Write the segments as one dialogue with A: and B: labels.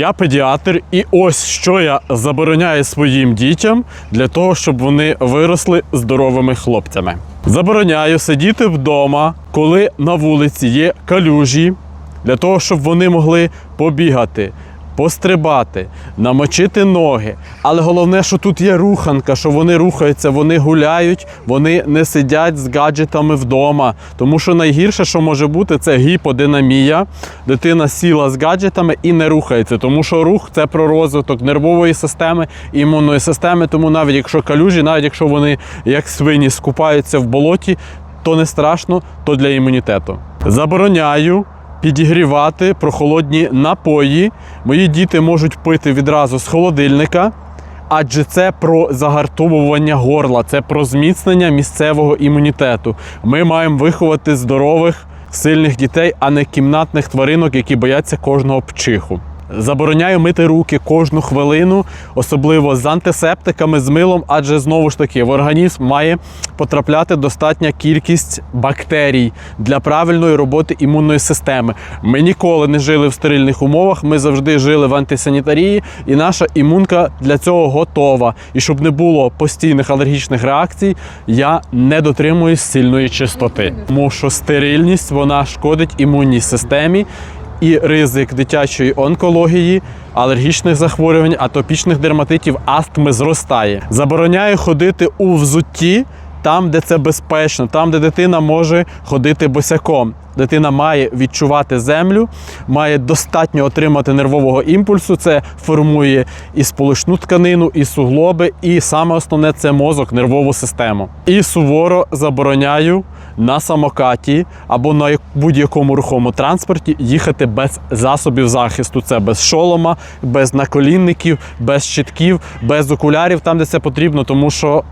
A: Я педіатр, і ось що я забороняю своїм дітям для того, щоб вони виросли здоровими хлопцями. Забороняю сидіти вдома, коли на вулиці є калюжі, для того, щоб вони могли побігати, пострибати, намочити ноги. Але головне, що тут є руханка, що вони рухаються, вони гуляють, вони не сидять з гаджетами вдома. Тому що найгірше, що може бути, це гіподинамія. Дитина сіла з гаджетами і не рухається, тому що рух це про розвиток нервової системи, імунної системи. Тому навіть якщо калюжі, навіть якщо вони як свині скупаються в болоті, то не страшно, то для імунітету. Забороняю підігрівати прохолодні напої. Мої діти можуть пити відразу з холодильника. Адже це про загартовування горла, це про зміцнення місцевого імунітету. Ми маємо виховати здорових, сильних дітей, а не кімнатних тваринок, які бояться кожного пчиху. Забороняю мити руки кожну хвилину, особливо з антисептиками, з милом, адже знову ж таки в організм має потрапляти достатня кількість бактерій для правильної роботи імунної системи. Ми ніколи не жили в стерильних умовах, ми завжди жили в антисанітарії, і наша імунка для цього готова. І щоб не було постійних алергічних реакцій, я не дотримуюсь сильної чистоти, тому що стерильність вона шкодить імунній системі і ризик дитячої онкології, алергічних захворювань, атопічних дерматитів, астми зростає. Забороняє ходити у взутті там, де це безпечно, там, де дитина може ходити босяком. Дитина має відчувати землю, має достатньо отримати нервового імпульсу. Це формує і сполучну тканину, і суглоби, і саме основне це мозок, нервову систему. І суворо забороняю на самокаті або на будь-якому рухомому транспорті їхати без засобів захисту. Це без шолома, без наколінників, без щитків, без окулярів, там де це потрібно, тому що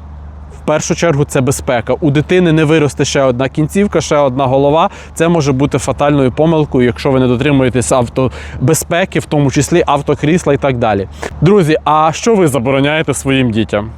A: першу чергу це безпека. У дитини не виросте ще одна кінцівка, ще одна голова. Це може бути фатальною помилкою, якщо ви не дотримуєтесь автобезпеки, в тому числі автокрісла і так далі. Друзі, а що ви забороняєте своїм дітям?